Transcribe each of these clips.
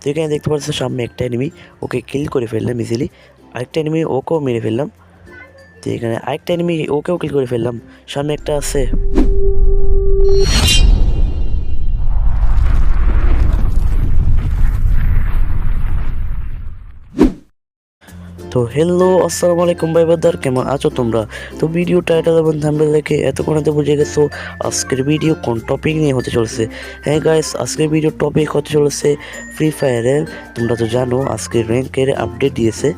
তো এখানে দেখতে পাচ্ছ সামনে একটা এনিমি ওকে কিল করে ফেললাম ইজিলি আরেকটা এনিমি ওকেও মেরে ফেললাম। তো এখানে আরেকটা এনিমি ওকেও কিল করে ফেললাম। সামনে একটা আছে। তো হ্যালো আসসালামু আলাইকুম ভাই বাদার কেমন আছো তোমরা? তো ভিডিও টাইটেল এবং থাম্বনেল দেখে এতক্ষণ বুঝে গেছো আজকের ভিডিও কোন টপিক নিয়ে হতে চলেছে। হ্যাঁ গাইস আজকের ভিডিও টপিক হতে চলেছে ফ্রি ফায়ারের তোমরা তো জানো আজকে র্যাঙ্কের আপডেট দিয়েছে।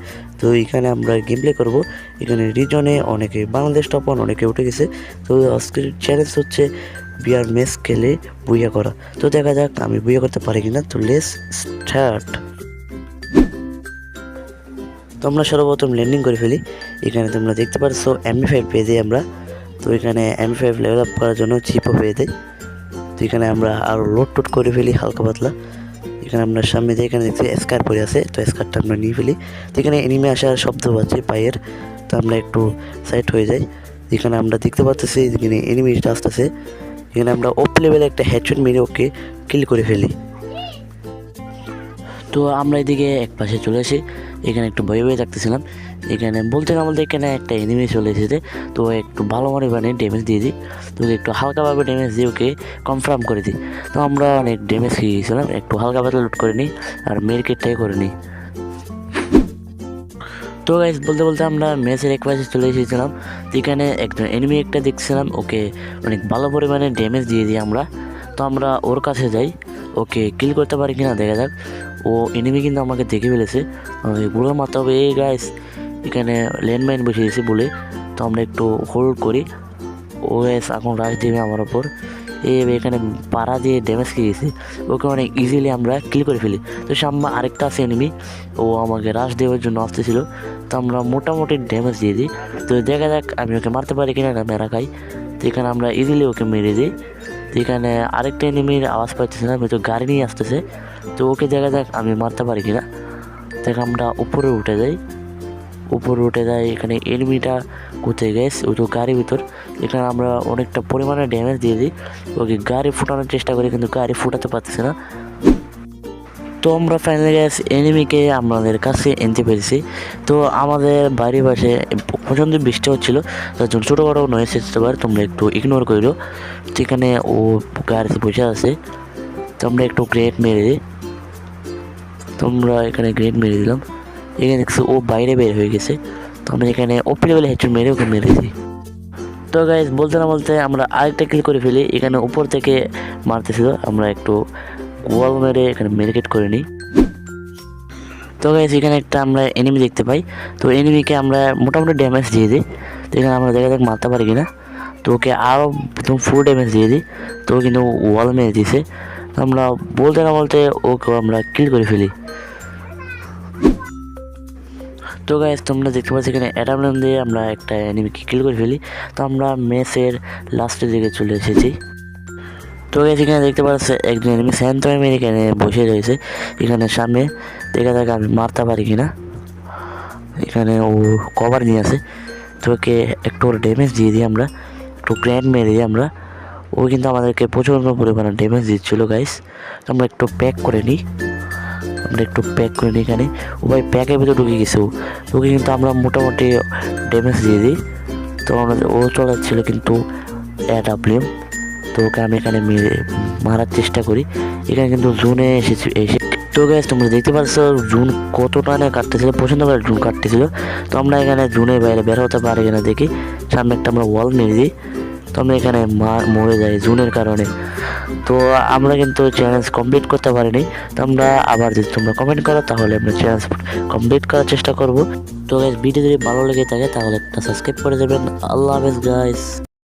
তো এখানে আমরা গেম প্লে করব। এখানে রিজনে অনেকে বাংলাদেশ টপ ওয়ান অনেকে উঠে গেছে। তো আজকের চ্যালেঞ্জ হচ্ছে বিয়ার মেস খেলে বুইয়া করা। তো দেখা যাক আমি বুইয়া করতে পারি কিনা। তো লেস স্টার্ট তো আমরা সর্বপ্রথম ল্যান্ডিং করে ফেলি। এখানে তোমরা দেখতে পাচ্ছ এমবি ফাইভ পেয়ে যাই আমরা। তো এখানে এমবি ফাইভ লেভেল আপ করার জন্য চিপও পেয়ে দেয় তো এখানে আমরা আরও লোড টোড করে ফেলি হালকা পাতলা। এখানে আমরা সামনে দিয়ে এখানে দেখছি স্কার পরে আছে। তো স্কারটা আমরা নিয়ে ফেলি। তো এখানে এনিমে আসার শব্দ পাচ্ছি পায়ের। তো আমরা একটু সাইড হয়ে যাই। এখানে আমরা দেখতে পাচ্ছি এখানে এনিমিটা আসতেছে। এখানে আমরা ওপ লেভেলে একটা হেডশট মেরে ওকে কিল করে ফেলি। তো আমরা এদিকে এক পাশে চলে আসি। এখানে একটু ভয়ে ভয়ে থাকতেছিলাম। এখানে বলতে না বলতে এখানে একটা এনিমি চলে এসেছে। তো একটু ভালো মানে বানিয়ে ড্যামেজ দিয়ে দিই। তো একটু হালকাভাবে ড্যামেজ দিয়ে ওকে কনফার্ম করে দিই। তো আমরা অনেক ড্যামেজ খেয়ে গেছিলাম। একটু হালকা পাতলা লুট করে নিই আর মেরকেটটাই করে নিই। তো গাইজ বলতে বলতে আমরা ম্যাচের এক পাশে চলে এসেছিলাম। তো এখানে একজন এনিমি একটা দেখছিলাম। ওকে অনেক ভালো পরিমাণে ড্যামেজ দিয়ে দিই আমরা। তো আমরা ওর কাছে যাই। ওকে কিল করতে পারি কিনা দেখা যাক। ও এনিমি কিন্তু আমাকে দেখে ফেলেছে। গুলো মারতে হবে, এই গাইস এখানে ল্যান্ডমাইন বসে গেছে বলে। তো আমরা একটু হোল্ড করি। ও গাইস এখন রাশ দেবে আমার ওপর এ এখানে পাড়া দিয়ে ড্যামেজ খেয়ে গেছে। ওকে অনেক ইজিলি আমরা কিল করে ফেলি। তো সামনে আরেকটা আছে এনিমি ও আমাকে রাশ দেওয়ার জন্য আসতেছিল। তো আমরা মোটামুটি ড্যামেজ দিয়ে দিই। তো দেখা যাক আমি ওকে মারতে পারি কিনা না, মেরা খাই। তো এখানে আমরা ইজিলি ওকে মেরে দিই। তো এখানে আরেকটা এনিমির আওয়াজ পাইতেছিলাম হয়তো গাড়ি নিয়ে আসতেছে। তো ওকে দেখা যাক আমি মারতে পারি কিনা। দেখ আমরা উপরে উঠে যাই। উপরে উঠে যাই, এখানে এনিমিটা কোথায় গেছ? ও তো গাড়ির ভিতর। এখানে আমরা অনেকটা পরিমাণে ড্যামেজ দিয়ে দিই। ওকে গাড়ি ফুটানোর চেষ্টা করি, কিন্তু গাড়ি ফুটাতে পারতেছে না। তো আমরা ফাইনালি গ্যাস এনিমিকে আমাদের কাছে এনতে পেরেছি তো আমাদের বাড়ির পাশে প্রচণ্ড বৃষ্টি হচ্ছিল, তার জন্য ছোটোখাটো নয়েস আসতে পারে তোমরা একটু ইগনোর করো সেখানে ও গাড়িতে বসে আছে, তো আমরা একটু গ্রেট মেরে দিই। তোমরা এখানে গ্রেট মেরে দিলাম। এখানে দেখছি, ও বাইরে বের হয়ে গেছে। তো আমরা এখানে ওপি লেভেলে হেডশট মেরে ওকে মেরেছি। তো গাইজ বলতে না বলতে আমরা আরেকটা কিল করে ফেলি। এখানে উপর থেকে মারতেছিল। আমরা একটু ওয়াল মেরে এখানে মেরিকেট করে নিই। তো গাইজ এখানে একটা আমরা এনিমি দেখতে পাই। তো এনিমিকে আমরা মোটামুটি ড্যামেজ দিয়ে দিই। তো এখানে আমরা দেখা যাক মারতে পারি কিনা। তো ওকে আরও একদম ফুল ড্যামেজ দিয়ে দিই। তো কিন্তু ওয়াল মেরে দিয়েছে। আমরা বলতে না বলতে ওকে আমরা কিল করে ফেলি। তো গাইজ তোমরা দেখতে পাচ্ছ এখানে অ্যাডামলাম দিয়ে আমরা একটা এনিমিকে কিল করে ফেলি। তো আমরা মেসের লাস্টের দিকে চলে এসেছি। তো গাইজ এখানে দেখতে পাচ্ছ একজন এনিমি স্যান্ত মেরে এখানে বসে রয়েছে এখানে সামনে। দেখা যাক আমি মারতে পারি কিনা। এখানে ও কভার নিয়ে আছে তো ওকে একটু ওর ড্যামেজ দিয়ে দিই আমরা। একটু গ্র্যান্ড মেরে দিই আমরা। ও কিন্তু আমাদেরকে প্রচণ্ড পরিমাণে ড্যামেজ দিচ্ছিল গাইস আমরা একটু প্যাক করে নিই। আমরা একটু প্যাক করে নিই এখানে। ও ভাই প্যাকের ভিতরে ঢুকে গেছে ও। ওকে কিন্তু আমরা মোটামুটি ড্যামেজ দিয়ে দিই। তো আমাদের ও চলাচ্ছিল কিন্তু অ্যাডাপ্লিম তো ওকে আমি এখানে মেরে, মারার চেষ্টা করি। এখানে কিন্তু জুনে এসেছি, এসে তো গ্যাস তোমরা দেখতে পাচ্ছ, জুন কত টানে কাটতেছিল, পছন্দ করে জুন কাটতেছিল। তো আমরা এখানে জুনের বাইরে বের হতে পারি কিনা দেখি। সামনে একটা আমরা ওয়াল মেরে দিই তো আমরা এখানে মার মরে যাই জুনের কারণে। তো আমরা কিন্তু চ্যালেঞ্জ কমপ্লিট করতে পারিনি। তো আমরা আবার যদি তোমরা কমেন্ট করো, তাহলে আমরা চ্যালেঞ্জ কমপ্লিট করার চেষ্টা করব। তো ভিডিও যদি ভালো লেগে থাকে, তাহলে একটা সাবস্ক্রাইব করে দেবেন। আল্লাহ হাফেজ গাইস